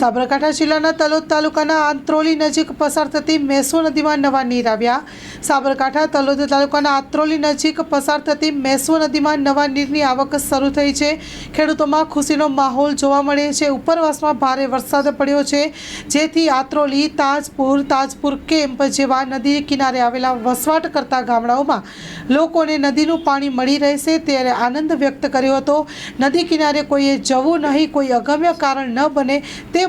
સાબરકાંઠા જિલ્લાના તલોદ તાલુકાના આંત્રોલી નજીક પસાર થતી મેસો નદીમાં નવા નીર આવ્યા. સાબરકાંઠા તલોદ તાલુકાના આંત્રોલી નજીક પસાર થતી મેસો નદીમાં નવા નીરની આવક શરૂ થઈ છે. ખેડૂતોમાં ખુશીનો માહોલ જોવા મળે છે. ઉપરવાસમાં ભારે વરસાદ પડ્યો છે. જેથી આત્રોલી, તાજપુર તાજપુર કેમ્પ જેવા નદી કિનારે આવેલા વસવાટ કરતા ગામડાઓમાં લોકોને નદીનું પાણી મળી રહેશે ત્યારે આનંદ વ્યક્ત કર્યો હતો. નદી કિનારે કોઈએ જવું નહીં, કોઈ અગમ્ય કારણ ન બને તે